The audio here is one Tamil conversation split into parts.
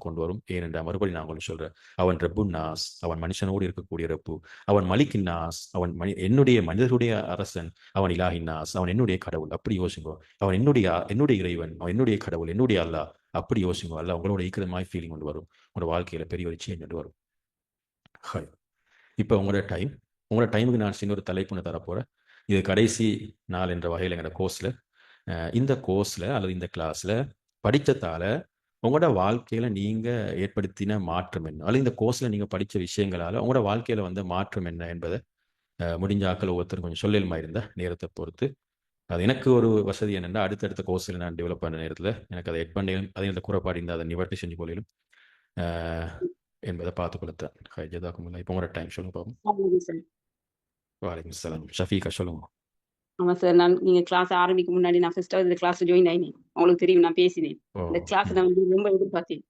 கொண்டு வரும். ஏனென்றால் மறுபடியும் நான் உங்களுக்கு சொல்றேன் அவன் ரப்பு நாஸ் அவன் மனுஷனோடு இருக்கக்கூடிய ரப்பு அவன் மலிக்கின் நாஸ் அவன் மனி என்னுடைய மனிதர்களுடைய அரசன் அவன் இலாஹின் நாஸ் அவன் என்னுடைய கடவுள். அப்படி யோசிங்கோ. அவன் என்னுடைய என்னுடைய இறைவன் அவன் என்னுடைய கடவுள் என்னுடைய அல்லாஹ். அப்படி யோசிங்கோ. அல்ல உங்களோட ஈக்கிரமாய் ஃபீலிங் கொண்டு வரும். உங்களோட வாழ்க்கையில பெரிய ஒரு சேஞ்ச் கொண்டு வரும். ஹாய். இப்போ உங்களோட டைம் உங்களோட டைமுக்கு நான் சின்ன ஒரு தலைப்புன்னு தரப்போகிறேன் இது கடைசி நாள் என்ற வகையில் எங்களோட கோர்ஸில் இந்த கோர்ஸில் அல்லது இந்த கிளாஸில் படித்ததால உங்களோட வாழ்க்கையில் நீங்கள் ஏற்படுத்தின மாற்றம் என்ன? அல்லது இந்த கோர்ஸில் நீங்கள் படித்த விஷயங்களால் உங்களோட வாழ்க்கையில் வந்த மாற்றம் என்ன என்பதை அஹ், முடிஞ்ச ஆக்கள் ஒவ்வொருத்தரும் கொஞ்சம் சொல்லலுமா இருந்த நேரத்தை பொறுத்து. அது எனக்கு ஒரு வசதி என்னென்னா அடுத்தடுத்த கோர்ஸில் நான் டெவலப் பண்ண நேரத்தில் எனக்கு அதை எட் பண்ணி அதே இந்த குறைபாடு இருந்தால் அதை நிவர்த்தி செஞ்சு கொள்ளையிலும் என்பதை பார்த்து கொடுத்தேன் ஹை ஜதாக்குமுல்லா இப்போ உங்களோட டைம் சொல்லுங்க பாப்போம் ஆமாங்க சார் வாலைக்கும் சலாம். ஷஃபீகா சொல்லுங்க. ஆமா சார் நான் நீங்க கிளாஸ் ஆரம்பிக்க முன்னாடி நான் ஃபர்ஸ்ட் இந்த கிளாஸ் ஜாயின் ஆயினேன். உங்களுக்கு தெரியும் நான் பேசினேன். இந்த கிளாஸ் நான் வந்து ரொம்ப எதிர்பார்த்தேன்.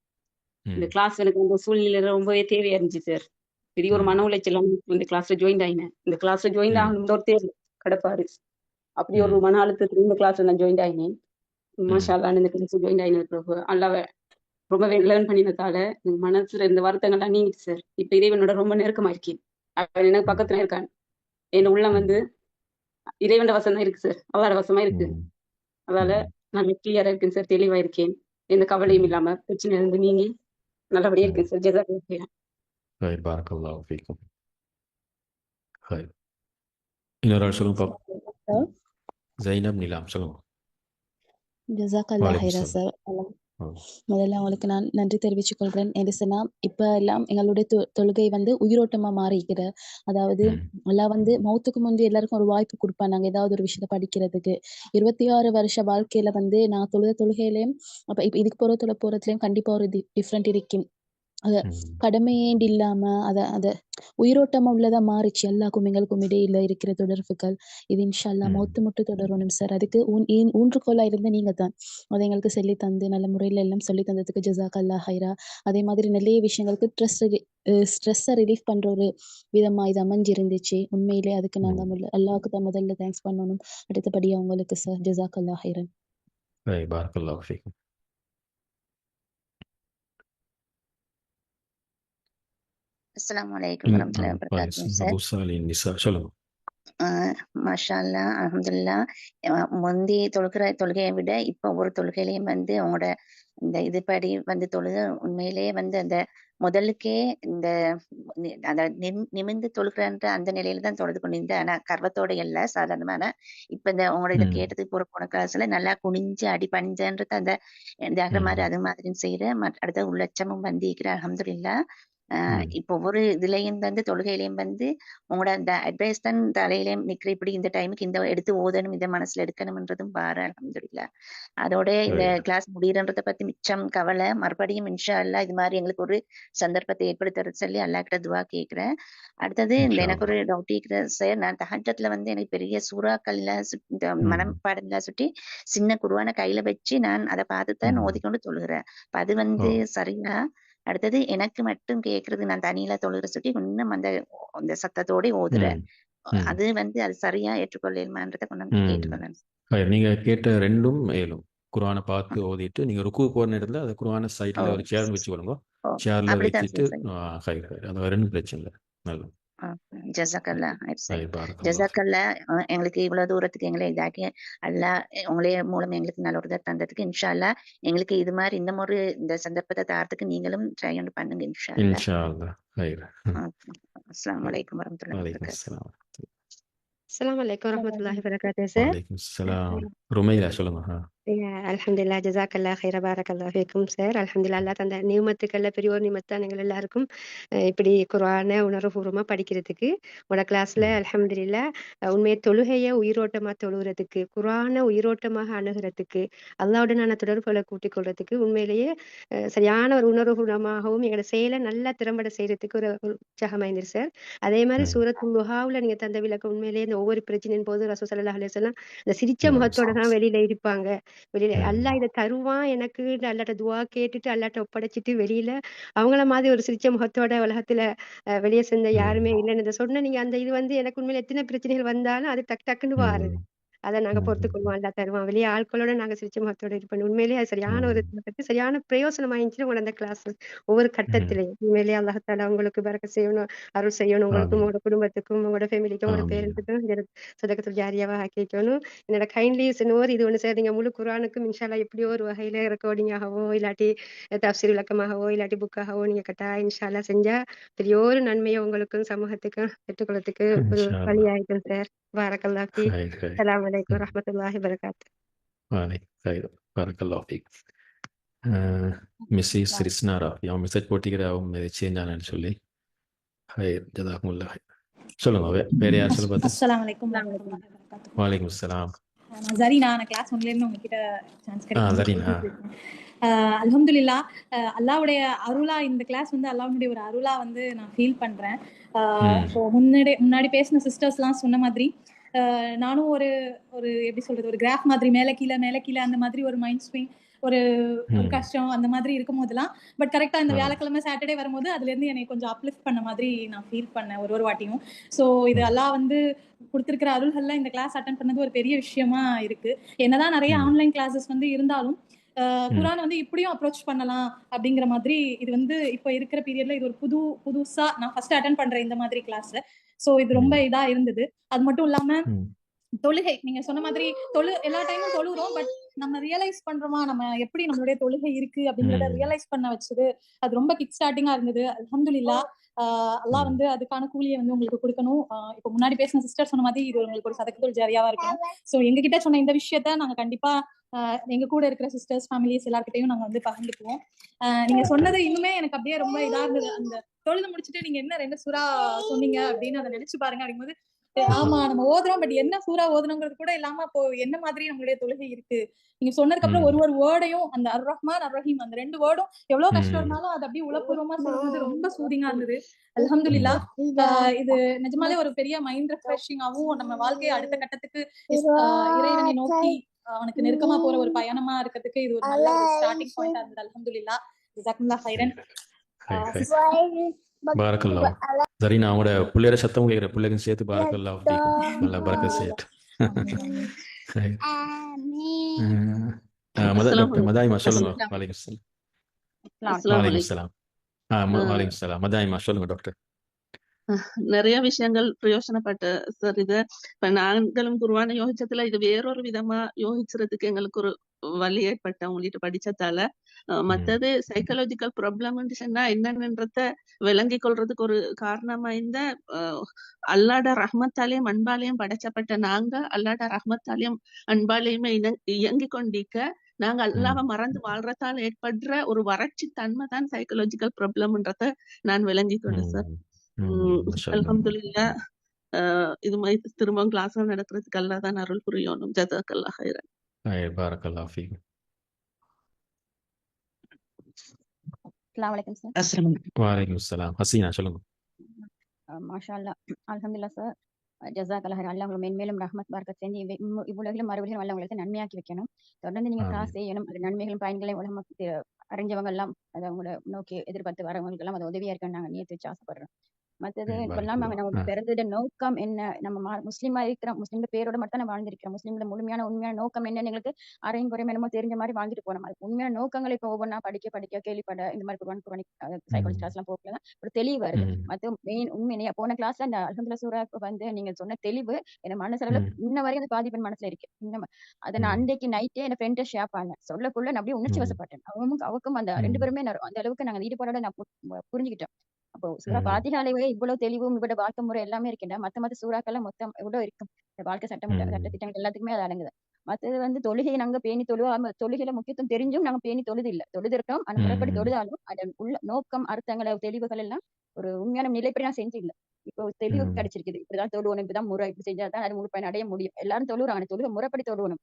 இந்த கிளாஸ் எனக்கு அந்த சூழ்நிலையில ரொம்பவே தேவையா இருந்துச்சு சார் பெரிய ஒரு மன உளைச்சல் இந்த கிளாஸ்ல ஜாயின் ஆயினேன். இந்த கிளாஸ்ல ஜாயின் ஆகணும் ஒரு தேவை கடப்பாரு அப்படி ஒரு மன அழுத்தத்துல இந்த கிளாஸ்ல நான் ஜாயின் ஆயினேன். ம். மாஷா அல்லாஹ் இந்த கிளாஸ் ஜாயின் ஆயினது பிறகு அல்லாஹ் ரொம்பவே லேர்ன் பண்ணினதால எனக்கு மனசுல இருந்த வருத்தங்கள்லாம் நீங்கிட்டு சார் இப்ப இறைவனோட ரொம்ப நெருக்கமா இருக்கேன். அவன் எனக்கு பக்கத்துல இருக்கான். என் உள்ளம் வந்து இறைவன் வசம் தான் இருக்கு சார். அல்லாட வசமா இருக்கு. அதால நான் கிளியரா இருக்கேன் சார். தெளிவா இருக்கேன். எந்த கவலையும் இல்லாம பிரச்சனை இருந்து நீங்கி நல்லபடியா இருக்கேன் சார். ஜெசாக் ஹை இன்னொரு ஆள் சொல்லுங்க ஜைனப் நிலாம் சொல்லுங்க. ஹைரா சலாம். சார். முதல்ல உங்களுக்கு நான் நன்றி தெரிவித்துக் கொள்கிறேன். எது சொன்னா இப்ப எல்லாம் எங்களுடைய தொ- தொழுகை வந்து உயிரோட்டமா மாறிக்கிற அதாவது எல்லாம் வந்து மௌத்துக்கு முந்தைய எல்லாருக்கும் ஒரு வாய்ப்பு கொடுப்பாங்க. நாங்க ஏதாவது ஒரு விஷயத்த படிக்கிறதுக்கு. இருபத்தி ஆறு வருஷ வாழ்க்கையில வந்து நான் தொழுத தொழுகையிலயும் அப்ப இப்ப இதுக்கு போற தொலை போறதுலயும் கண்டிப்பா ஒரு டிஃப்ரெண்ட் இருக்கும். அத கடமையேண்டு இல்லாம அத அத உயிரோட்டமா உள்ளதா மாறிச்சு. எல்லாருக்கும் எங்களுக்கும் இடையில இருக்கிற தொடர்புகள். இது இன்ஷா அல்லாஹ் ம். மௌத்து முட்டு தொடரணும் சார் அதுக்கு ஊன் ஈன்- ஊன்றுகோலா இருந்த நீங்க தான். அதை எங்களுக்கு சொல்லி தந்து நல்ல முறையில எல்லாம் சொல்லி தந்ததுக்கு ஜசாக் அல்லா ஹைரா. அதே மாதிரி நிறைய விஷயங்களுக்கு ஸ்ட்ரெஸ் ஸ்ட்ரெஸ்ஸை ரிலீஃப் பண்ற ஒரு விதமா இது அமைஞ்சிருந்துச்சு. உண்மையிலே அதுக்கு நாங்க ம். முதல்ல அல்லாஹ்க்கு தான் முதல்ல தேங்க்ஸ் பண்ணணும். அடுத்தபடி அவங்களுக்கு சார் ஜசாக் அல்லா ஹைரன் பாரக்கல்லாஹு ஃபீக்கும் அஸ்ஸலாமு அலைக்கும் ம் வரமத்துல்லாஹி ஆ வபரகாத்துஹு வாலைக்கும் சார். அபு சாலின் நிசா சொல்லுங்க. ஆஹ் மாஷா அல்லாஹ் அல்ஹம்துலில்லாஹ். அஹ் முந்தி தொழுகிற தொழுகையை விட இப்ப ஒவ்வொரு தொழுகையிலையும் வந்து அவங்களோட இந்த இதுபடி வந்து தொழுது உண்மையிலேயே வந்து அந்த முதலுக்கே இந்த அந்த நிம்- நிமிர்ந்து தொழுகிறன்ற அந்த நிலையில தான் தொழுது கொண்டிருந்தேன் ஆனா கர்வத்தோட இல்ல சாதாரணமான. இப்ப இந்த உங்களோட இதை கேட்டதுக்கு போற போன கிளாஸ்ல நல்லா குனிஞ்சு அடி பணிஞ்சன்றது அந்த மாதிரி அது மாதிரி செய்யற அடுத்த உள்ளட்சமும் வந்து இருக்கிற ம் இப்போ ஒவ்வொரு இதுலயும் வந்து தொழுகையிலயும் வந்து உங்களோட அந்த அட்வைஸ் தான் தலையிலயும் நிக்கிற இப்படி இந்த டைமுக்கு இந்த எடுத்து ஓதணும் இந்த மனசுல எடுக்கணும்ன்றதும் பாரு அல்ஹம்துலில்லாஹ் அதோட இந்த கிளாஸ் முடியறன்றத பத்தி மிச்சம் கவலை மறுபடியும் இன்ஷா அல்லாஹ் இது மாதிரி எங்களுக்கு ஒரு சந்தர்ப்பத்தை ஏற்படுத்த சொல்லி அல்லாஹ் கிட்ட துவா கேக்குறேன் அடுத்தது இந்த எனக்கு ஒரு டவுட் இருக்கிற சார் நான் தஹஜத்துல வந்து எனக்கு பெரிய சூறாக்கள்ல இந்த ம். மனப்பாடங்களா சுட்டி சின்ன குருவான கையில வச்சு நான் அதை பார்த்து தான் ஓதிக்கொண்டு தொழுகிறேன். அது வந்து சரியா? அடுத்தது எனக்கு மட்டும் கேக்குறது நான் தனியில தொழுகிற சுட்டி இன்னும் அந்த அந்த சத்தத்தோட ம். அது வந்து அது சரியா ஏற்றுக்கொள்ளலுமான்றதை கொண்டு வந்து ம். கேட்டுக்கொள்ளேன் ஹை நீங்க கேட்ட ரெண்டும் ஏலும் குர்ஆனை பார்த்து ஓதிட்டு நீங்க ருக்கு போற நேரத்துல அந்த குர்ஆனை ஓ. சைடுல ஒரு சேர் சரி வச்சு கொள்ளுங்க. ஓ. சேர்ல வச்சுட்டு அது ரெண்டும் பிரச்சனை இல்லை. நல்லது. ஜசாக்கல்லா எங்களுக்கு இவ்வளவு தூரத்துக்கு எங்களை இதாக்கி அல்லா உங்களே மூலம் எங்களுக்கு நல்ல ஒரு தந்ததுக்கு இன்ஷா அல்லா எங்களுக்கு இது மாதிரி இந்த மாதிரி இந்த சந்தர்ப்பத்தை தாரத்துக்கு நீங்களும் ட்ரை பண்ணுங்க இன்ஷா அஸ்லாம் வலைக்கம் வரமத்துல்லாஹி அஸ்லாம் வலைக்கம் வரமத்துல்லாஹி வரகாத்துஹு சார். ருமைலா சொல்லுங்க. ஆ. யா ஹைர பாரக்கல்லாஹ் ஃபீக்கும் சார். அல்ஹம்துலில்லாஹ் அல்லாஹ் தந்த நியமத்துக்கள்ல பெரிய ஒரு நியமத் எங்கள் எல்லாருக்கும். அ இப்படி குர்ஆன உணர்வுபூர்வமா படிக்கிறதுக்கு, உங்களோட கிளாஸ்ல ம். அல்ஹம்துலில்லாஹ் அ உண்மையா தொழுகைய உயிரோட்டமா தொழுகிறதுக்கு, குரான உயிரோட்டமாக அணுகுறதுக்கு, அல்லாஹ்வுடனான தொடர்புகள கூட்டிக் கொள்றதுக்கு, உண்மையிலேயே அ சரியான ஒரு உணர்வுபூர்வமாகவும் எங்களோட செயலை நல்லா திறம்பட செய்யறதுக்கு ஒரு ஒரு உற்சாகமா இருந்துது சார். அதே மாதிரி சூரத் சூரத்துல் துஹாவுல நீங்க தந்த விளக்கம் உண்மையிலேயே இந்த ஒவ்வொரு பிரச்சனையின் போது ரசூல் ஸல்லல்லாஹு அலைஹி வஸல்லம் இந்த சிரிச்ச ம். முகத்தோட தான் வெளியில இருப்பாங்க. வெளியில ம். அல்லாஹ் இதை தருவான் எனக்கு? அல்லாட்ட துவா கேட்டுட்டு அல்லாட்ட ஒப்படைச்சிட்டு வெளியில அவங்கள மாதிரி ஒரு சிரிச்ச முகத்தோட உலகத்துல வெளியே செஞ்ச யாருமே இல்லைன்னு இதை சொன்ன நீங்க அந்த இது வந்து எனக்கு உண்மையில எத்தனை பிரச்சனைகள் வந்தாலும் அது டக்கு டக்குன்னு வாருது. அதை நாங்க ம், பொறுத்து ம், கொள்வோம் அல்லா தருவான். வெளியே ஆட்களோட நாங்க சிரிச்ச முகத்தோட இருப்போம் உண்மையிலேயே அது சரியான ஒரு சரியான பிரயோசனம் ஆயிடுச்சு உங்களோட அந்த கிளாஸ் ஒவ்வொரு. கட்டத்திலையும். உண்மையிலேயே அல்லாஹால உங்களுக்கு பறக்க செய்யணும் அருள் செய்யணும். உங்களுக்கும் உங்களோட குடும்பத்துக்கும் உங்களோட ஃபேமிலிக்கும் உங்களோட ஆமீன் பேரண்ட்ஸுக்கும் சதகத்தில் ஜாரியாவா ஆக்கி வைக்கணும் என்னோட கைண்ட்லி இன்னொரு இது ஒன்று சார் நீங்க முழு குரானுக்கும் இன்ஷால்லா எப்படியோ ஒரு வகையில ரெக்கார்டிங் ஆகவோ இல்லாட்டி தப்சீர் விளக்கமாகவோ இல்லாட்டி புக்காகவோ நீங்க கட்டாயம் இன்ஷால்லா செஞ்சா பெரிய ஒரு நன்மையை உங்களுக்கும் சமூகத்துக்கும் பெற்றுக்கொள்ளத்துக்கு ஒரு இன்ஷா வழி அல்லாஹ் ஆயிடும் சார் பாரக்கல்லா ஃபீ ஹைர் ஹைர் அஸ்ஸலாமு அலைக்கும் ம். வரஹ்மத்துல்லாஹி வரகாத்து வலைக்கும் ஹைர் பரக்கல்லாஹ் ஃபீக் மிஸ்ஸஸ் ரிஸ்னா ராஃபி அவன் மெசேஜ் போட்டிக்கிற அவங்க சேஞ்ச் ஆனான்னு சொல்லி ஹைர் ஜதாக்குமுல்லா ஹைர் சொல்லுங்க வேற யார் சொல்ல பார்த்து அஸ்ஸலாமு அலைக்கும் வலைக்கும் அஸ்ஸலாம் நான் ஜரீனா நான் கிளாஸ் ஒன்ல இருந்து உங்ககிட்ட சான்ஸ் ஆ கிடைக்கும் அஹ் அல்லாவுடைய அருளா இந்த கிளாஸ் வந்து அல்லாவுடைய ஒரு அருளா வந்து நான் ஃபீல் பண்றேன். முன்னாடி முன்னாடி பேசின சிஸ்டர்ஸ்லாம் சொன்ன மாதிரி நானும் ஒரு ஒரு எப்படி சொல்றது ஒரு கிராஃப் மாதிரி மேல கீழே மேல கீழே அந்த மாதிரி ஒரு மைண்ட் ஸ்விங் ஒரு கஷ்டம் அந்த மாதிரி இருக்கும் போதெல்லாம் பட் கரெக்டா இந்த வியாழக்கிழமை சாட்டர்டே வரும்போது அதுல இருந்து என்னை கொஞ்சம் அப்லிஃப்ட் பண்ண மாதிரி நான் ஃபீல் பண்ணேன் ஒரு ஒரு வாட்டியும். ஸோ இது எல்லாம் வந்து கொடுத்துருக்கிற அருள்கள்ல இந்த கிளாஸ் அட்டன் பண்ணது ஒரு பெரிய விஷயமா இருக்கு. என்னதான் நிறைய ஆன்லைன் கிளாஸஸ் வந்து இருந்தாலும் குரான் வந்து இப்படியும் அப்ரோச் பண்ணலாம் அப்படிங்கிற மாதிரி இது வந்து இப்போ இருக்கிற பீரியட்ல இது ஒரு புது புதுசா நான் ஃபர்ஸ்ட் அட்டன் பண்றேன் இந்த மாதிரி கிளாஸ் ஸோ இது ரொம்ப இதா இருந்தது. அது மட்டும் இல்லாம தொழுகை. நீங்க சொன்ன மாதிரி தொழு எல்லா டைமும் தொழுகிறோம் பட் நம்ம ரியலைஸ் பண்றோமா? நம்ம எப்படி நம்மளுடைய தொழுகை இருக்கு அப்படிங்கறத ரியலைஸ் பண்ண வச்சது. அது ரொம்ப கிக் ஸ்டார்டிங்கா இருந்தது. அல்லாஹ் ம். வந்து அதுக்கான கூலியை வந்து உங்களுக்கு கொடுக்கணும். இப்போ முன்னாடி பேசின சிஸ்டர் சொன்ன மாதிரி இது உங்களுக்கு ஒரு சதக்கத்தோல் ஜாரியாவா இருக்கணும். ஸோ எங்க கிட்ட சொன்ன இந்த விஷயத்த நாங்க கண்டிப்பா எங்க கூட இருக்கிற சிஸ்டர்ஸ் ஃபேமிலிஸ் எல்லார்கிட்டையும் நாங்க வந்து பகிர்ந்துக்குவோம். ஆஹ் நீங்க சொன்னது இன்னுமே எனக்கு அப்படியே ரொம்ப இதா இருந்தது. அந்த தொழுது முடிச்சுட்டு நீங்க என்ன ரெண்டு சுறா சொன்னீங்க அப்படின்னு அதை நினைச்சு பாருங்க அப்படிங்கும்போது ஆமா நம்ம ஓதுறோம் பட் என்ன சூறா ஓதுனோங்கிறது கூட இல்லாம இப்போ என்ன மாதிரி நம்மளுடைய தொழுகை இருக்கு? நீங்க சொன்னதுக்கு அப்புறம் ஒரு ஒரு வேர்டையும் அந்த அர் ரஹ்மான் அர் ரஹீம் அந்த ரெண்டு வேர்டும் எவ்வளவு கஷ்டம் இருந்தாலும் அது அப்படியே உளப்பூர்வமா சொல்லும்போது ரொம்ப சூதிங்கா இருந்தது. ஆஹ் இது நிஜமாலே ஒரு பெரிய மைண்ட் ரெஃப்ரெஷிங்காவும் நம்ம வாழ்க்கையை அடுத்த கட்டத்துக்கு இறைவனை நோக்கி அவனுக்கு நெருக்கமா போற ஒரு பயணமா இருக்கிறதுக்கு இது ஒரு நல்ல ஸ்டார்டிங் பாயிண்டா இருந்தது. அல்ஹம்துலில்லா. ஜசாக்குல்லா ஹைரன் பாரக்கல்லா சரிண்ணா அவங்களோட பிள்ளையோட சத்தம் கேட்குற பிள்ளைக்கும் சேர்த்து பாரக்கல்லா நல்லா பறக்க டாக்டர் மதாயிமா சொல்லுங்க. வலைக்கும் சலாம். வலைக்கும் அலைக்கும் சலாம் வலைக்கும் சலாம். மதாயிமா சொல்லுங்க டாக்டர். நிறைய விஷயங்கள் பிரயோசனப்பட்ட சார் இது இப்ப நாங்களும் குருவான யோசிச்சதுல இது வேறொரு விதமா யோசிக்கிறதுக்கு எங்களுக்கு ஒரு வழி ஏற்பட்ட உங்கள்கிட்ட படிச்சதால. மத்தது சைக்காலஜிக்கல் ப்ராப்ளம்னு சொன்னா என்னன்றத விளங்கி கொள்றதுக்கு ஒரு காரணமா இந்த அல்லாட ரஹ்மத்தாலையும் அன்பாலையும் படைச்சப்பட்ட நாங்க அல்லாட ரஹ்மத்தாலையும் அன்பாலையுமே இயங்கி கொண்டிருக்க நாங்க ம். அல்லாம மறந்து வாழ்றதால ஏற்படுற ஒரு வறட்சி தன்மை தான் சைக்காலஜிக்கல் ப்ராப்ளம்ன்றத நான் விளங்கி கொண்டேன் சார் ம் ம் உம் மாஷா அல்லாஹ் இது மாதிரி திரும்பவும் கிளாஸ்ல நடக்கிறதுக்கு அல்லா தான் அருள் புரியணும். ஹைரன் அஸ்ஸலாமு அலைக்கும் சார். வலைக்கும் ஹசீனா சொல்லுங்க. மாஷா அல்லா அல்ஹம்துலில்லாஹ் சார். ஜஸாக் அல்லாஹ் அல்லாஹ் உங்களுக்கு மென்மேலும் ரஹ்மத் பார்க்கத் செஞ்சு இவ்வு- இம்மு- இவ்வுலகிலும் மறுபடியும் அல்ல உங்களுக்கு நன்மையாக்கி வைக்கணும். தொடர்ந்து நீங்க ஆமீன். கிளாஸ் செய்யணும். அது நன்மைகளும் பயன்களையும் உலகமக்கு அறிஞ்சவங்க எல்லாம் அதை உங்களை நோக்கி எதிர்பார்த்து வரவங்களுக்கு எல்லாம் அது உதவியா இருக்குன்னு நாங்க நியத்து வச்சு ஆசைப்படுறோம். மற்றது இப்பெல்லாம் நம்ம பிறந்தத நோக்கம் என்ன? நம்ம முஸ்லிமா இருக்கிறோம் முஸ்லிம் பேரோட மட்டும் நம்ம வாழ்ந்திருக்கிறோம். முஸ்லிம்ல முழுமையான உண்மையான நோக்கம் என்னன்னு எங்களுக்கு அரையும் குறையும் என்னமோ தெரிஞ்ச மாதிரி வாழ்ந்துட்டு போனோம் அது உண்மையான நோக்கங்களை இப்போ ஒவ்வொன்றா படிக்க படிக்க கேள்விப்பட இந்த மாதிரி குர்ஆன் குர்ஆனிக் சைக்காலஜி கிளாஸ் எல்லாம் போகல. ஒரு தெளிவு வருது. ம். மத்த மெயின் உண்மை போன கிளாஸ்ல அந்த அல்ஹம்துலில்லாஹ் சூராக்கு வந்து நீங்க சொன்ன தெளிவு என் மனசுல இன்ன வரைக்கும் அந்த பாதிப்பின் மனசுல இருக்கு. இன்னும் அதை நான் அன்றைக்கு நைட்டே என் ஃப்ரெண்ட ஷேர் பண்ணேன். சொல்லக்குள்ள நான் அப்படியே உணர்ச்சி வசப்பட்டேன். அவங்களும் அவக்கும் அந்த ரெண்டு பேருமே அந்த அளவுக்கு நாங்க ஈடுபாடோட நான் புரிஞ்சுக்கிட்டோம். அப்போ சூரா பாத்திகாலையே இவ்வளவு தெளிவும் இவ்வளவு வாழ்க்கை முறை எல்லாமே இருக்கின்ற மத்த மத்த சூறாக்கள் மொத்தம் எவ்வளவு இருக்கும்? இந்த வாழ்க்கை சட்டம் சட்ட திட்டங்கள் எல்லாத்துக்குமே அது அடங்குது. மத்தது வந்து தொழுகையை நாங்க பேணி தொழுவாம தொழுகையில முக்கியத்துவம் தெரிஞ்சும் நாங்க பேணி தொழுது இல்ல தொழுது இருக்கோம் ஆனா முறைப்படி ம். தொழுதாலும் அதன் உள்ள நோக்கம் அர்த்தங்களை தெளிவுகள் எல்லாம் ஒரு உண்மையான நிலைப்படி நான் செஞ்சு இல்ல இப்போ தெளிவு கிடைச்சிருக்குது. இப்படிதான் தொழுவணும் இப்படிதான் முறை இப்படி செஞ்சாதான் அது முழு பயன் அடைய முடியும். எல்லாரும் தொழுறாங்க. தொழுக முறைப்படி தொழுவணும்.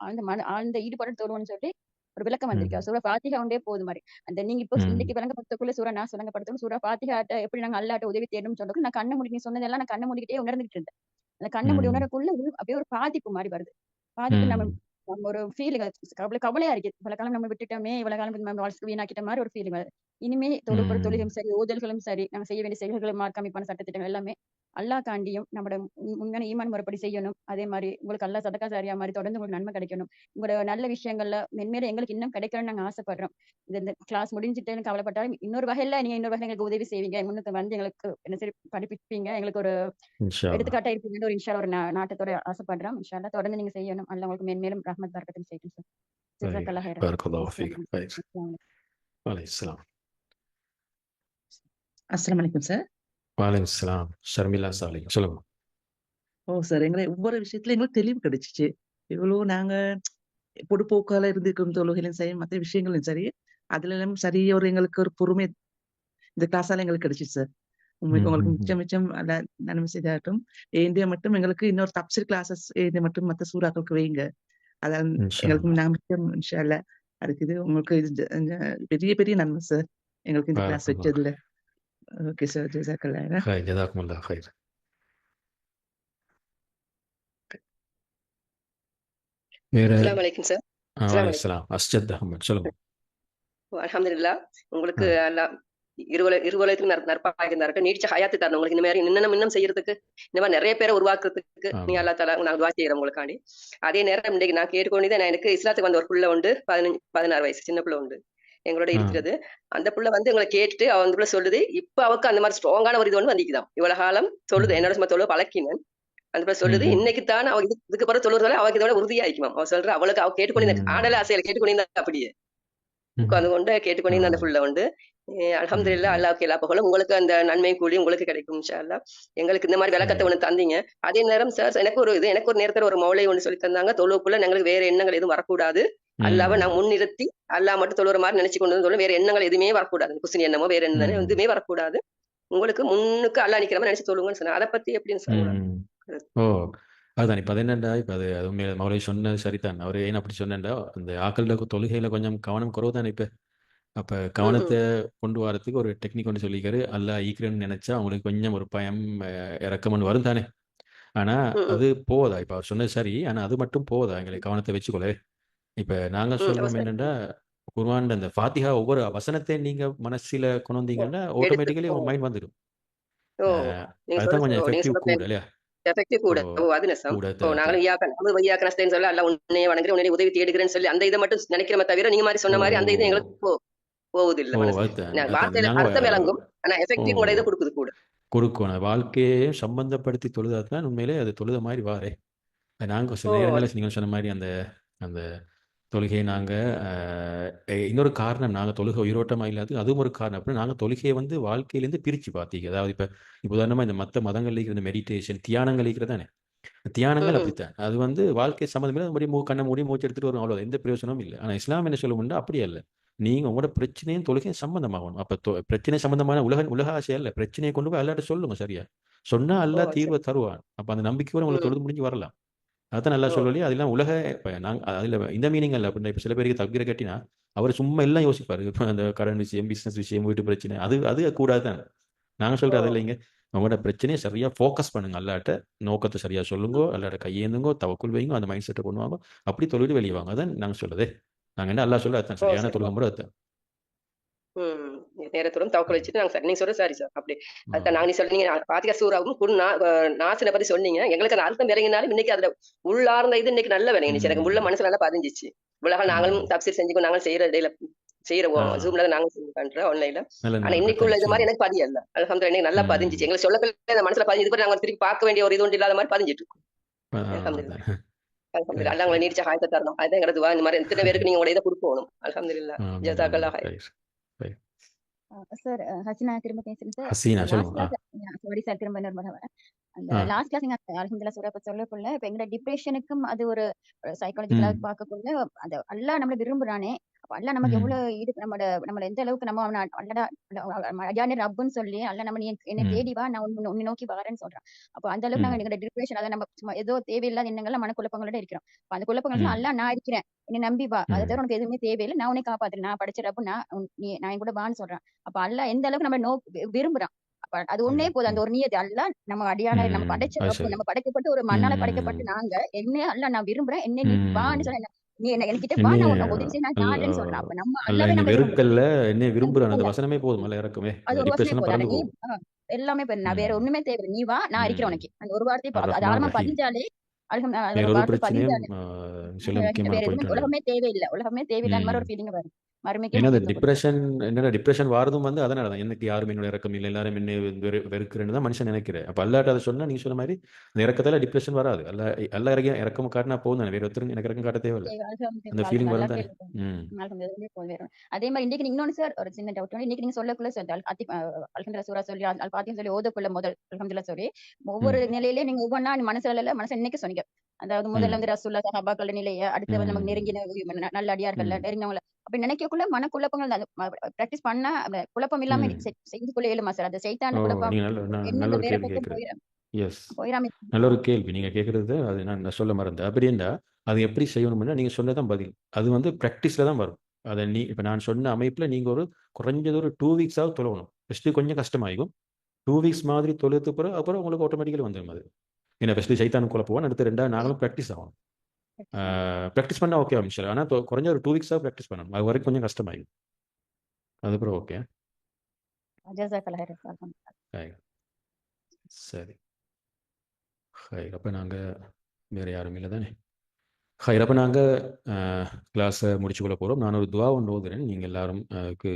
ஆழ்ந்த மன ஆழ்ந்த ஈடுபாடு தொழுவணும்னு சொல்லி ஒரு விளக்கம் வந்திருக்கு. சூரா பாத்திகா ஒன்றே போது மாதிரி. அந்த நீங்க இப்போ இன்னைக்கு விளங்கப்படுத்தக்குள்ள சூரா நான் விளங்கப்படுத்தணும் சூரா பாத்திகாட்ட எப்படி நாங்க அல்லாட்ட உதவி தேடணும்னு சொல்றதுக்கு நான் கண்ணை மூடி நீ சொன்னதெல்லாம் நான் கண்ணை மூடிக்கிட்டே உணர்ந்துட்டு இருந்தேன். அந்த கண்ணை மூடி உணரக்குள்ள அப்படியே ஒரு பாதிப்பு மாதிரி வருது. பாதிப்பு நம்ம நம்ம ஒரு ஃபீலிங் கவலை கவலையா இருக்கு. இவ்வளவு காலம் நம்ம விட்டுட்டோமே இவ்வளவு காலம் நம்ம வாழ்க்கை வீணாக்கிட்ட மாதிரி ஒரு ஃபீலிங் வருது. இனிமே தொழில் தொழிலும் சரி ஓதல்களும் சரி நாங்க செய்ய வேண்டிய செயல்களை மார்க் அமைப்பான சட்டத்திட்டங்கள் எல்லாமே அல்லா தாண்டியும் நம்மளோட முன்னாடி ஈமான் முறைப்படி செய்யணும். அதே மாதிரி உங்களுக்கு அல்லா சதக்கா சாரியா மாதிரி தொடர்ந்து உங்களுக்கு நன்மை கிடைக்கணும். உங்களோட நல்ல விஷயங்கள்ல மென்மேல எங்களுக்கு இன்னும் கிடைக்கணும்னு நாங்க ஆசைப்படுறோம். இந்த கிளாஸ் முடிஞ்சுட்டு கவலைப்பட்டாலும் இன்னொரு வகையில நீங்க இன்னொரு வகையில எங்களுக்கு உதவி செய்வீங்க. முன்னுக்கு வந்து எங்களுக்கு என்ன சரி படிப்பிப்பீங்க. எங்களுக்கு ஒரு எடுத்துக்காட்டா இருப்பீங்கன்னு ஒரு இன்ஷால ஒரு நாட்டத்தோட ஆசைப்படுறோம். இன்ஷால தொடர்ந்து நீங்க செய்யணும். அல்ல உங்களுக்கு மென்மேலும் ரஹ்மத் பர்க்கத்தின் செய்யணும் சார். அஸ்லாம் வலைக்கம் சார் வாலிம் இஸ்லாம் ஷர்மிலா சாலி சொல்லுங்க. ஓ சார். எங்களை ஒவ்வொரு விஷயத்துல எங்களுக்கு தெளிவு கிடைச்சிச்சு. இவ்வளவு நாங்க பொடுப்போக்கால இருந்திருக்கும் தொழுகையிலும் சரி மத்த விஷயங்களும் சரி. அதுல எல்லாம் சரி ஒரு எங்களுக்கு ஒரு பொறுமை இந்த கிளாஸால எங்களுக்கு கிடைச்சிச்சு சார். உங்களுக்கு உங்களுக்கு மிச்சம் மிச்சம் நன்மை செய்தாட்டும். ஏந்திய மட்டும் எங்களுக்கு இன்னொரு தப்சர் கிளாஸஸ் ஏந்திய மட்டும் மத்த சூறாக்களுக்கு வைங்க. அதால எங்களுக்கு நான் மிச்சம் இன்ஷா அதுக்கு இது உங்களுக்கு பெரிய பெரிய நன்மை சார். எங்களுக்கு இந்த கிளாஸ் வச்சதுல. ஓகே சார் ஜெசாக்கல்லா ஹைரா ஹாய் ஜதாக்குமுல்லா ஹைர் வேற அஸ்ஸலாமு அலைக்கும் சார் அஸ்ஸலாமு அலைக்கும் அஸ்ஜத் அஹமத் சொல்லுங்க அலமதுல்லா உங்களுக்கு எல்லாம் இருவல இருவலயத்துக்கு நற் நற்பாக இருக்கட்டும் நீடிச்ச ஹயாத்து தரணும். உங்களுக்கு இந்த மாதிரி இன்னும் இன்னும் செய்யறதுக்கு இந்த மாதிரி நிறைய பேரை உருவாக்குறதுக்கு நீ அல்லா தலா நான் துவா செய்யறேன் உங்களுக்காண்டி. அதே நேரம் இன்னைக்கு நான் கேட்டுக்கொண்டு நான் எனக்கு இஸ்லாத்துக்கு வந்த ஒரு பிள்ளை உண்டு. பதினஞ்சு பதினாறு வயசு சின்ன பிள்ளை உண்டு. எங்களோட இருக்கிறது. அந்த புள்ள வந்து எங்களை கேட்டுட்டு அவ அந்த புள்ள சொல்லுது இப்ப அவக்கு அந்த மாதிரி ஸ்ட்ராங்கான ஒரு இது ஒன்று வந்திக்குதாம் இவ்வளவு காலம் சொல்லுது என்னோட சும்மா தொழுவ பழக்கினேன். அந்த பிள்ளை சொல்லுது இன்னைக்கு தான் அவ இது- இதுக்கு பிறகு தொழுறதால அவக்கு இதோட உறுதியாயிக்குமாம் அவ சொல்ற அவளுக்கு அவ கேட்டுக்கொண்டு ம். ஆடல ஆசையில கேட்டுக்கொண்டு அப்படியே. ம் உட்கார்ந்து கொண்டு கேட்டுக்கொண்டே அந்த ஃபுல்ல உண்டு அலமதுல்லா அல்லாவுக்கு எல்லா புகழும் உங்களுக்கு அந்த நன்மை கூலி உங்களுக்கு கிடைக்கும் இன்ஷால்லா எங்களுக்கு இந்த மாதிரி விளக்கத்தை ஒண்ணு தந்தீங்க. அதே நேரம் சார் எனக்கு ஒரு இது எனக்கு ஒரு நேரத்துல ஒரு மௌளை ஒன்று சொல்லி தந்தாங்க. தொழுவுக்குள்ள எங்களுக்கு வேற எண்ணங்கள் எதுவும் வரக்கூடாது. அல்லாவ நான் முன்னிறுத்தி அல்லா மட்டும் தொழுற மாதிரி நினைச்சு கொண்டு வந்து வேற எண்ணங்கள் எதுவுமே வரக்கூடாது. குசினி எண்ணமோ வேற என்ன எதுவுமே வரக்கூடாது. உங்களுக்கு முன்னுக்கு அல்லா நிக்கிற மாதிரி நினைச்சு தொழுங்கன்னு சொன்னேன் அதை பத்தி எப்படின்னு சொல்லுவாங்க அதுதான் இப்போ அது என்னண்டா இப்போ அது அது உண்மையில மௌலை சொன்னது சரிதான். அவர் ஏன் அப்படி சொன்னேன்டா? அந்த ஆக்கள தொழுகையில கொஞ்சம் கவனம் குறவு தானே இப்போ? அப்போ. கவனத்தை கொண்டு வரதுக்கு ஒரு டெக்னிக் ஒன்று சொல்லிக்காரு அல்லாஹ் ஈக்கிறேன்னு நினைச்சா அவங்களுக்கு கொஞ்சம் ஒரு பயம் அஹ், இறக்கம் ஒன்று வரும் தானே ஆனா. அது போதா? இப்போ அவர் சொன்னது சரி. ஆனா அது மட்டும் போதா? எங்களை கவனத்தை வச்சுக்கொள்ள. இப்ப நாங்க சொல்றோம் என்னன்னா குர்ஆன் அந்த ஃபாத்திஹா ஒவ்வொரு வசனத்தையும் நீங்க மனசுல கொண்டு வந்தீங்கன்னா ஆட்டோமேட்டிக்கலி உங்க மைண்ட் வந்துடும் அதுதான் கொஞ்சம் எஃபெக்டிவ் கூட இல்லையா? எஃபெக்டிவ் கூட. ஓ அது நெசம். ஓ நாங்களும் நம்ம வையாக்க நஸ்தேன்னு சொல்லி அல்ல உன்னையே வணங்குறேன் உன்னை உதவி தேடுகிறேன்னு சொல்லி அந்த இதை மட்டும் நினைக்கிறோமே தவிர நீங்க மாதிரி சொன்ன மாதிரி அந்த இது எங்களுக்கு போ போகுது இல்ல அதுதான். வார்த்தையில அர்த்தம் விளங்கும். ஆனா எஃபெக்டிவ் கூட இதை கொடுக்குது கூட. கொடுக்கணும் வாழ்க்கையே சம்பந்தப்படுத்தி தொழுதா தான் உண்மையிலே அது தொழுத மாதிரி வாரே. அது நாங்க சில நேரங்களில் நீங்கள் சொன்ன மாதிரி அந்த அந்த தொழுகையை நாங்கள் இன்னொரு காரணம் நாங்கள் தொழுகை உயிரோட்டமாக இல்லாது அதுவும் ஒரு காரணம் அப்படின்னா நாங்கள் தொழுகையை வந்து வாழ்க்கையிலேருந்து பிரித்து பார்த்தீங்க அதாவது இப்போ இப்போ உதாரணமாக இந்த மற்ற மதங்கள் இருக்கிற மெடிடேஷன் தியானங்கள் இருக்கிறது தானே? தியானங்கள் அப்படித்தான். அது வந்து வாழ்க்கை சம்மந்தமே அது மாதிரி மூ கண்ணை மூடி மூச்சு எடுத்துட்டு வரும் அவ்வளோ எந்த பிரயோஜனமும் இல்லை. ஆனால் இஸ்லாம் என்ன சொல்லுமுன்னா அப்படியே இல்லை நீங்கள் உங்களோட பிரச்சனையும் தொழுகையும் சம்மந்தமாகணும். அப்போ பிரச்சனை சம்மந்தமான உலக உலக ஆசை இல்லை பிரச்சனையை கொண்டு போய் அல்லாட்ட சொல்லுங்க சரியா? சொன்னா ஓ அல்லாஹ் சரி. தீர்வை தருவான். அப்போ அந்த நம்பிக்கையோட உங்களுக்கு தொழுது முடிஞ்சு வரலாம். அதான் நல்லா சொல்லலையே அதெல்லாம் உலக இப்போ நாங்கள் அதில் இந்த மீனிங் அல்ல அப்படின்னா இப்போ சில பேருக்கு தக்பீரை கட்டினா அவர் சும்மா எல்லாம் யோசிப்பாரு. இப்போ அந்த கடன் விஷயம் பிஸ்னஸ் விஷயம் வீட்டு பிரச்சனை அது அது கூடாது தான். நாங்கள் சொல்கிறது அது இல்லைங்க உங்களோட பிரச்சனையை சரியாக ஃபோக்கஸ் பண்ணுங்க. அல்லாட்ட நோக்கத்தை சரியாக சொல்லுங்கோ அல்லாட்ட கையேந்துங்கோ தவக்குள் வைங்க அந்த மைண்ட் செட்டை கொண்டு வாங்க. அப்படி தொழில் வெளியே வாங்க. அதான் நாங்கள் சொல்லுதே நாங்கள் என்ன அல்லா சொல்ல அதுதான் சரியான சரி. தொழுகை முறை அதுதான் ம். நேரத்தோடும் தவக்கல் வச்சுட்டு நாங்க சார் நீங்க சொல்ற சாரி சார். அப்படி. ஆ. அதுதான் நாங்க நீ சொன்னீங்க பாத்திகா குரு அஹ் நாசினை பத்தி சொன்னீங்க. எங்களுக்கு அந்த அர்த்தம் விளங்கினாலும் இன்னைக்கு அதுல உள்ளார்ந்த இது இன்னைக்கு நல்ல விளங்கிச்சு எனக்கு உள்ள ம் மனசுல நல்லா பதிஞ்சிச்சு. உலகம் நாங்களும் தப்சீர் செஞ்சுக்கோ நாங்களும் செய்யற இடையில செய்யற ஆ. ஜூம்ல நாங்க பண்றோம் ஆன்லைன்ல ஆனா இன்னைக்கு உள்ள இது மாதிரி எனக்கு பதியல்ல அல்ஹம்துலில்லாஹ் இன்னைக்கு நல்லா பதிஞ்சிச்சு. எங்களுக்கு சொல்லக்கல இந்த மனசுல பதிஞ்சு இது நாங்க திருப்பி பார்க்க வேண்டிய ஒரு இது ஒன்று இல்லாத மாதிரி பதிஞ்சிட்டு இருக்கு. ஆ, அல்ஹம்துலில்லாஹ். அதான். அல்ஹம்துலில்லாஹ். ரைட் அல்லாஹ் நீடிச்ச ஹாயத்தை தரணும். அதுதான் எங்களுக்கு இந்த மாதிரி எத்தனை பேருக்கு நீங்க உங்களோட இதை கொடுக்கணும். அல்ஹம்துலில்லாஹ். ஆமாம் ஜஸாக்கல்லாஹ் ஆமாம் ஹைர் ரைட் ரைட் சார் ஹசினா திரும்ப பேசுறேன் சார். ஹசீனா சாரி சார் திரும்ப அந்த லாஸ்ட் கிளாஸ் நீங்க அலமதுல்லா சூரா பத்தி சொல்லக்குள்ள இப்ப எங்களோட டிப்ரெஷனுக்கும் அது ஒரு சைக்காலஜிக்கலா ம். பார்க்கக்குள்ள அந்த அல்லாஹ் நம்மள விரும்புறானே அல்லாஹ் நமக்கு எவ்வளவு இது நம்மளோட நம்மள எந்த அளவுக்கு நம்ம அவன அல்லடா அடியானே ரப்புன்னு சொல்லி அல்ல நம்ம நீ என்னை தேடி வா நான் உன்னை நோக்கி வரேன்னு சொல்றான். அப்ப அந்த அளவுக்கு நாங்க எங்களோட டிப்ரெஷன் அதை நம்ம ஏதோ தேவையில்லாத எண்ணங்கள்ல மனக்குழப்பங்களோட இருக்கிறோம். அந்த குழப்பங்கள்ல ம். அல்ல நான் இருக்கிறேன். என்னை நம்பி வா. அதை தவிர உனக்கு எதுவுமே தேவையில்லை. நான் உன்னை காப்பாத்துறேன். நான் படிச்ச ரப்பு நான் நீ நான் என் கூட வான்னு சொல்றேன். அப்ப அல்லாஹ் எந்த அளவுக்கு நம்ம நோ விரும்புறான். அது ஒன்னே போதும். அந்த ஒரு நியதி. அல்லாஹ் நம்ம அடியான நம்ம படைச்ச நம்ம படைக்கப்பட்டு ஒரு மண்ணால படைக்கப்பட்டு நாங்க என்ன அல்லாஹ் நான் விரும்புறேன். என்ன நீ வான்னு சொல்ல நீ என்ன என்கிட்ட வா நான் உனக்கு உதவி செய்ய நான் அல்ல தாரேன்னு சொல்றேன். அப்ப நம்ம அல்ல அல்லாவே நம்ம இது பண்றோம் வெறுக்கல்ல என்னை விரும்புறான் அந்த இல்ல வசனமே போதும் இறக்குமே. அது ஒரு வசனமே நீ எல்லாமே நான் வேற ஒண்ணுமே தேவையில்லை. நீ வா நான் இருக்கிறேன் உனக்கு. அந்த ஒரு வார்த்தை அது ரஹீம் பதிஞ்சாலே வேற ஒரு வார்த்தை பதிஞ்சாலே. வேற எதுவுமே உலகமே தேவையில்லை. உலகமே தேவையில்லை. அந்த மாதிரி ஒரு ஃபீலிங் வரும். ஏன்னா கொடுக்கும் டிப்ரெஷன் என்னடா டிப்ரெஷன் வாரதும் வந்து அதனால தான் எனக்கு யாரும் என்னோட இறக்கம் இல்லை எல்லாரும் என்ன வெறு வெறுக்கிறேன்னு தான் மனுஷன் நினைக்கிறேன் அப்போ அல்லாட்ட அதை சொன்னா நீங்க சொன்ன மாதிரி அந்த இறக்கத்தால டிப்ரெஷன் வராது. அல்ல அல்ல இறக்க இறக்கம் காட்டினா போதும் தானே வேற ஒருத்தரும் எனக்கு இறக்கம் காட்ட தேவையில்லை. தேவை அந்த ஃபீலிங் வரும் தானே. அதே மாதிரி இன்னைக்கு இன்னொன்னு சார் ஒரு சின்ன டவுட் இன்னைக்கு நீங்க சொல்லக்குள்ள சார் அல் அத்தி அல்ஹம்துலில்லாஹ் சூரா சொல்லி அல் பாத்தியம் சொல்லி ஓதக்குள்ள முதல் அல்ஹம்துலில்லாஹ் சொல்லி ஒவ்வொரு ம். நிலையிலேயே நீங்க ஒவ்வொன்றா மனசுல இல்ல மனசு இன்னைக்கு சொன்னீங்க. அதாவது முதல்ல வந்து ரசூல்லா சஹாபாக்கள் நிலைய அடுத்து வந்து நமக்கு நெருங்கின நல்ல அடியார்கள்ல ம். நெருங்கினவங்கள. அப்படி நினைக்கக்குள்ள மனக்குழப்பங்கள் பிராக்டிஸ் பண்ணா குழப்பம் இல்லாம செய்து கொள்ள இயலுமா சார்? அந்த ஓ சைத்தான குழப்பம் நல்ல ஒரு கேள்வி நீங்க கேட்கறது அது நான் சொல்ல மறந்தேன் அப்படின்னா அது எப்படி செய்யணும்னா நீங்க சொன்னதான் பதில். அது வந்து ப்ராக்டிஸ்ல தான் வரும். அதை நீ இப்போ நான் சொன்ன அமைப்பில் நீங்கள் ஒரு குறைஞ்சது ஒரு டூ வீக்ஸாவது தொழணும். ஃபஸ்ட்டு கொஞ்சம் கஷ்டமாகும் டூ வீக்ஸ் மாதிரி தொழுத்து பிறகு அப்புறம் உங்களுக்கு ஆட்டோமேட்டிக்கலி வந்துடும் அது. ஏன்னா ஃபஸ்ட்டு சைத்தானு குழப்பம் அடுத்து ரெண்டாவது நாங்களும் ப்ராக்டிஸ் ஆகும் ப்ராக்டிஸ் பண்ணால் ஓகே மிஷல் ஆனால் குறைஞ்ச ஒரு டூ வீக்ஸாக ப்ராக்டிஸ் பண்ணணும். அது வரைக்கும் கொஞ்சம் கஷ்டமாயிடும். அதுக்கப்புறம் ஓகே சார். ஹைர் அப்போ நாங்கள் வேறு யாரும் இல்லை தானே? ஹைர் அப்போ நாங்கள் கிளாஸை முடிச்சுக்கொள்ள போகிறோம் நான் ஒரு துவா ஒன்று ஓதுறேன். நீங்கள் எல்லாரும் அதுக்கு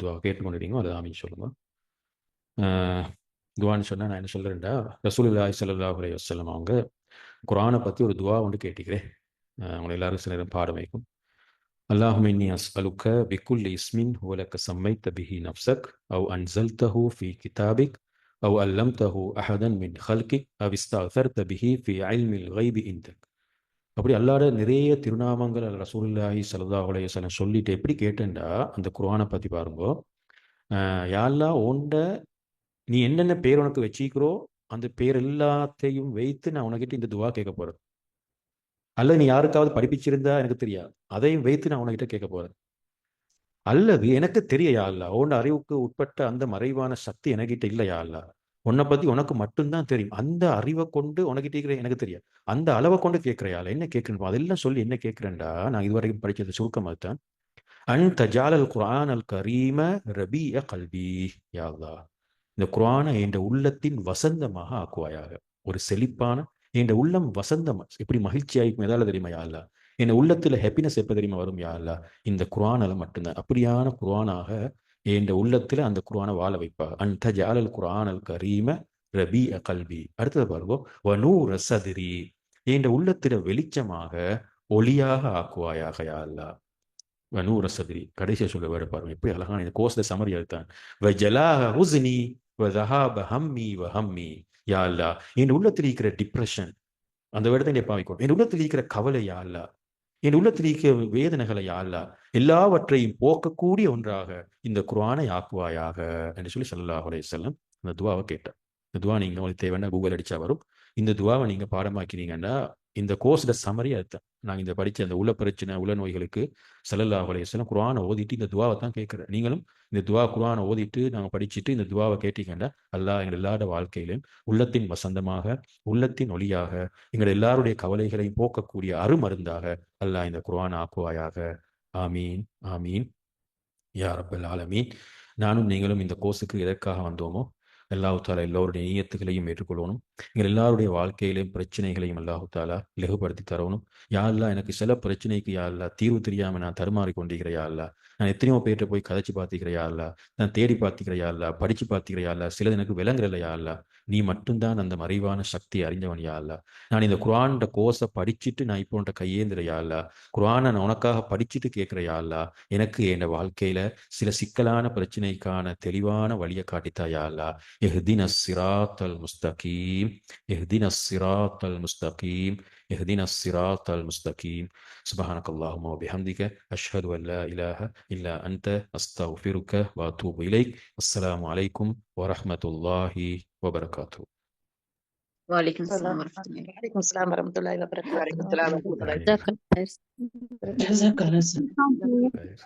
துவா கேட்டுக்கொண்டிருக்கீங்க. அதை ஆமின்னு சொல்லுங்க. அஹ், துவான்னு சொன்னால் நான் என்ன சொல்கிறேன்டா ரசூலுல்லாஹ் சல்லா அலைய வசல்லம் அவங்க குரானை பற்றி ஒரு துவா ஒன்று கேட்டுக்கிறேன். அவங்களை எல்லாரும் சில நேரம் பாட வைக்கும். அல்லாஹும் இன்னி அஸ்அலுக்க பிக்குல் இஸ்மின் ஹுவலக்க சம்மைத்த பிஹி நப்சக் அவ் அன்சல் தஹூ ஃபி கிதாபிக் அவ் அல்லம் தஹூ அஹதன் மின் ஹல்கிக் அவ் இஸ்தாஃபர் தபிஹி ஃபி அல்மில் கைபி இந்தக் அப்படி அல்லாட நிறைய திருநாமங்கள் அல்ல ரசூல்லாஹி சல்லா அலையசலம் சொல்லிட்டு எப்படி கேட்டேன்டா? அந்த குரானை பற்றி பாருங்கோ. யாரெல்லாம் ஓண்ட நீ என்னென்ன பேர் உனக்கு வச்சிக்கிறோ அந்த பேர் எல்லாத்தையும் வைத்து நான் உனக்கிட்ட இந்த துவா கேட்க போறேன். அல்லது நீ யாருக்காவது படிப்பிச்சிருந்தா எனக்கு தெரியாது. அதையும் வைத்து நான் உனக்கிட்ட கேட்க போறேன். அல்லது எனக்கு தெரியயா அல்ல? உன் அறிவுக்கு உட்பட்ட அந்த மறைவான சக்தி என்கிட்ட இல்லையா அல்ல? உன்னை பத்தி உனக்கு மட்டும்தான் தெரியும். அந்த அறிவை கொண்டு உனக்கிட்ட இருக்கிற எனக்கு தெரியாது. அந்த அளவை கொண்டு கேட்கிறையால என்ன கேட்கணும் அதெல்லாம் சொல்லி என்ன கேட்கிறேன்டா? நான் இதுவரைக்கும் படிச்சது சுருக்கமாக தான். அன் தஜாலல் குரான் அல் கரீம ரபிய கல்வி யா இந்த குரானை என்ற உள்ளத்தின் வசந்தமாக ஆக்குவாயாக. ஒரு செழிப்பான என் உள்ளம் வசந்தம் எப்படி மகிழ்ச்சியாயிருக்கும் எதால தெரியுமா யா என் உள்ளத்துல ஹாப்பினஸ் எப்ப தெரியுமா வரும் யா இந்த குரானால மட்டும்தான். அப்படியான குரானாக என் உள்ளத்துல அந்த குரானை வாழ வைப்பாங்க அந்த ஜாலல் குரானல் அல் கரீம அ கல்வி அடுத்தது பாருங்க வனூ ரசதிரி என் உள்ளத்துல வெளிச்சமாக ஒளியாக ஆக்குவாயாக யா அல்லாஹ் வனூர கடைசியை கடைசியா சொல்ல வேறு பாருங்க எப்படி அழகான இந்த கோர்ஸ்ல சமரி எடுத்தான். வஜலாஹ ஹுஸ்னி வதஹாப ஹம்மி யா அல்லாஹ் என் உள்ளத்தில் இருக்கிற டிப்ரெஷன் அந்த வேடத்தை நீ பாவிக்கணும். என் உள்ளத்தில் இருக்கிற கவலை யா அல்லாஹ் என் உள்ளத்தில் இருக்கிற வேதனைகளை யா அல்லாஹ் எல்லாவற்றையும் போக்கக்கூடிய ஒன்றாக இந்த குரானை ஆக்குவாயாக என்று சொல்லி ஸல்லல்லாஹு அலைஹி அந்த துவாவை கேட்டார். இந்த துவா நீங்க உங்களுக்கு தேவைன்னா கூகுள் அடிச்சா வரும். இந்த துவாவை நீங்க பாடமாக்கிறீங்கன்னா இந்த கோர்ஸோட சமரி அதுதான் நாங்கள் இந்த படிச்ச அந்த உள்ள பிரச்சனை உள்ள நோய்களுக்கு ஸல்லல்லாஹு அலைஹி குரானை ஓதிட்டு இந்த துவாவை தான் கேட்குறேன். நீங்களும் இந்த துவா குரானை ஓதிட்டு நாங்க படிச்சுட்டு இந்த துவாவை கேட்டீங்கன்னா அல்லாஹ் எங்கள் எல்லாரோட வாழ்க்கையிலும் உள்ளத்தின் வசந்தமாக உள்ளத்தின் ஒளியாக எங்கள் எல்லாருடைய கவலைகளையும் போக்கக்கூடிய அருமருந்தாக அல்லாஹ் இந்த குரான் ஆக்குவாயாக. ஆமீன் ஆமீன். யா ரப்பல் ஆலமீன். நானும் நீங்களும் இந்த கோர்ஸுக்கு எதற்காக வந்தோமோ அல்லாஹு எல்லோருடைய ஈயத்துகளையும் ஏற்றுக்கொள்ளணும். எங்கள் எல்லாருடைய வாழ்க்கையிலையும் பிரச்சனைகளையும் அல்லாஹாலா லகுபடுத்தி தரணும். யா எனக்கு சில பிரச்சனைக்கு யா தீர்வு தெரியாமல் நான் தருமாறி கொண்டிருக்கிறையா யா நான் எத்தனையோ பேர்கிட்ட போய் கதைச்சு பார்த்துக்கிறையா யா நான் தேடி பார்த்துக்கிறையா யா படிச்சு பார்த்துக்கிறையா யா சிலது எனக்கு விளங்குறல யா நீ மட்டும்தான் அந்த மறைவான சக்தி அறிஞ்சவன் யா அல்லாஹ் நான் இந்த குர்ஆன்ட கோர்ஸை படிச்சுட்டு நான் இப்போ உன்ட்ட கையேந்திர யா அல்லாஹ் குர்ஆனை நான் உனக்காக படிச்சுட்டு கேட்கிற யா அல்லாஹ் எனக்கு என் வாழ்க்கையில சில சிக்கலான பிரச்சனைக்கான தெளிவான வழியை காட்டித்தா யா அல்லாஹ் اهدنا الصراط المستقيم اهدنا الصراط المستقيم اهدنا الصراط المستقيم سبحانك اللهم وبحمدك أشهد أن لا إله إلا أنت أستغفرك وأتوب إليك السلام عليكم ورحمة الله وبركاته. وعليكم السلام ورحمة الله. وعليكم السلام ورحمة الله وبركاته. وعليكم السلام ورحمة الله. جزاك الله خير. جزاك الله خير.